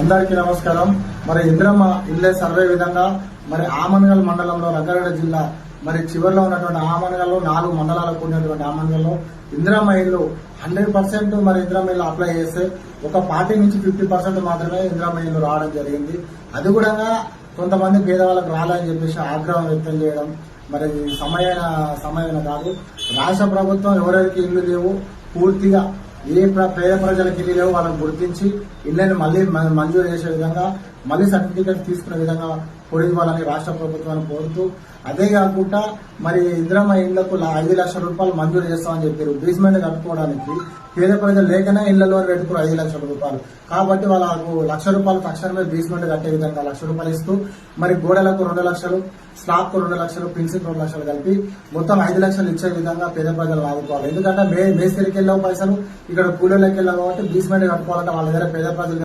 అందరికీ నమస్కారం. మరి ఇంద్రమ్మ ఇల్లే సర్వే విధంగా మరి ఆమనగల్ మండలంలో రంగారెడ్డి జిల్లా మరి చివరిలో ఉన్నటువంటి ఆమనగల్లో నాలుగు మండలాలకు ఉన్నటువంటి ఆమనగల్లో ఇందిరమ్మ ఇల్లు హండ్రెడ్ పర్సెంట్ మరి ఇందిరమ్మ ఇల్లు అప్లై చేస్తే ఒక పార్టీ నుంచి ఫిఫ్టీ పర్సెంట్ మాత్రమే ఇందిరమ్మ ఇల్లు రావడం జరిగింది. అది కూడా కొంతమంది పేదవాళ్ళకి రాలని చెప్పేసి ఆగ్రహం వ్యక్తం చేయడం మరి ఇది సమయమైన సమయమైన కాదు. రాష్ట్ర ప్రభుత్వం ఎవరెవరికి ఇల్లు లేవు పూర్తిగా ఏ పేద ప్రజలకు ఇల్లు లేవో వాళ్ళని గుర్తించి ఇళ్ళని మళ్ళీ మంజూరు చేసే విధంగా మళ్ళీ సర్టిఫికేట్ తీసుకునే విధంగా పొడివ్వాలని రాష్ట్ర ప్రభుత్వాన్ని కోరుతూ అదే కాకుండా మరి ఇందిరమ్మ ఇళ్ళకు ఐదు లక్షల రూపాయలు మంజూరు చేస్తామని చెప్పారు. బేస్మెంట్ కట్టుకోవడానికి పేద ప్రజలు లేకనే ఇళ్ళలో పెట్టుకున్నారు ఐదు లక్షల రూపాయలు. కాబట్టి వాళ్ళకు లక్ష రూపాయలు తక్షణమే బేస్మెంట్ కట్టే విధంగా లక్ష రూపాయలు ఇస్తూ మరి గోడలకు రెండు లక్షలు స్లాబ్కు రెండు లక్షలు పెన్సిల్ రెండు లక్షలు కలిపి మొత్తం ఐదు లక్షలు ఇచ్చే విధంగా పేద ప్రజలు ఆదుకోవాలి ఎందుకంటే మే మేస్త్రికి వెళ్ళావు పైసలు ఇక్కడ కూలీలకు వెళ్ళావు కాబట్టి బేస్మెంట్ కట్టుకోవాలంటే వాళ్ళ దగ్గర పేద ప్రజలు